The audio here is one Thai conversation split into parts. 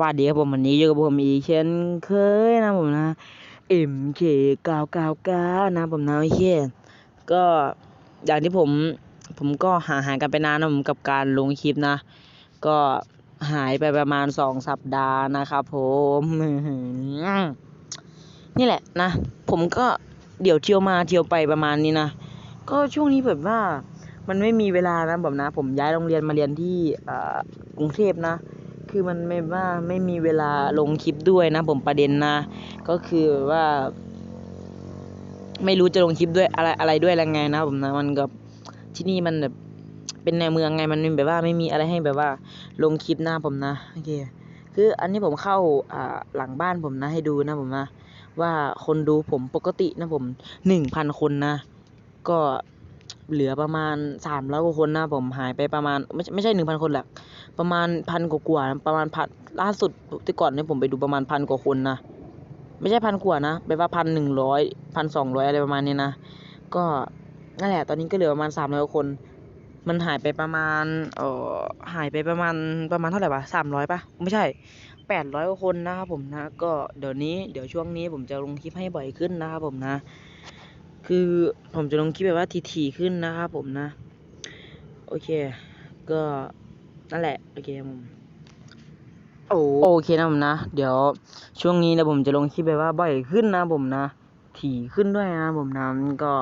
วัสดีครับผมวันนี้อยู่กับผมอีกเช่นเคยนะผมนะ MK999 นะผมนะโอเคก็อย่างที่ผมผมก็หาหายกันไปนานนะผมกับการลงคลิปนะ ก็หายไปประมาณสองสัปดาห์นะครับผมนี่แหละนะ ผมก็เดี๋ยวเที่ยวมาเที่ยวไปประมาณนี้นะ ก็ช่วงนี้แบบว่ามันไม่มีเวลานะผมนะ ผมย้ายโรงเรียนมาเรียนที่กรุงเทพนะ คือมันไม่ว่าไม่มีเวลาลงคลิปด้วยนะ ผมประเด็นนะ ก็คือว่า ไม่รู้จะลงคลิปด้วยอะไรอะไรด้วยอะไรไงนะผมนะมันกับที่นี่มันแบบเป็นในเมืองไงมันแบบว่าไม่มีอะไรให้แบบว่า ลงคลิปหน้าผมนะโอเคคืออันนี้ผมเข้าอ่าหลังบ้านผมนะให้ดูนะผมนะว่าคนดูผมปกตินะผมหนึ่งพันคนนะ ก็ เหลือประมาณสามร้อยกว่าคนนะผมหายไปประมาณไม่ไม่ใช่หนึ่งพันคนหรอกประมาณพันกว่าๆประมาณพันล่าสุดที่ก่อนเนี่ยผมไปดูประมาณพันกว่าคนนะไม่ใช่พันกว่านะแปลว่าพันหนึ่งร้อยพันสองร้อยอะไรประมาณนี้นะก็นั่นแหละ ตอนนี้ก็เหลือประมาณสามร้อยคน มันหายไปประมาณเอ่อหายไปประมาณประมาณเท่าไหร่วะสามร้อยปะไม่ใช่แปดร้อยกว่าคนนะครับผมนะ ก็เดี๋ยวนี้เดี๋ยวช่วงนี้ผมจะลงคลิปให้บ่อยขึ้นนะครับผมนะ คือผมจะลงคลิปแบบว่าทีๆขึ้นนะครับผมนะ โอเค ก็นั่นแหละ โอเคผมโอโอเคนะผมนะ เดี๋ยวช่วงนี้นะผมจะลงคลิปแบบว่าบ่อยขึ้นนะผมนะ ถี่ขึ้นด้วยนะผมนะก็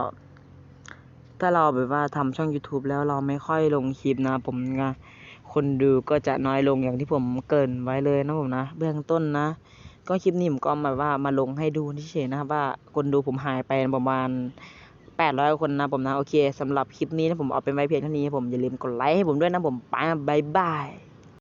ถ้าเราแบบว่าทำช่อง YouTube แล้วเราไม่ค่อยลงคลิปนะ ผมนะคนดูก็จะน้อยลงอย่างที่ผมเกินไว้เลยนะผมนะ เบื้องต้นนะ ก็คลิปนี้ผมก็มาว่ามาลงให้ดูเฉยๆนะครับว่าคนดูผมหายไปประมาณ800คนนะผมนะ โอเคสำหรับคลิปนี้นะผมเอาเป็นไว้เพียงเท่านี้ผมอย่าลืมกดไลค์ให้ผมด้วยนะผมไปบายบาย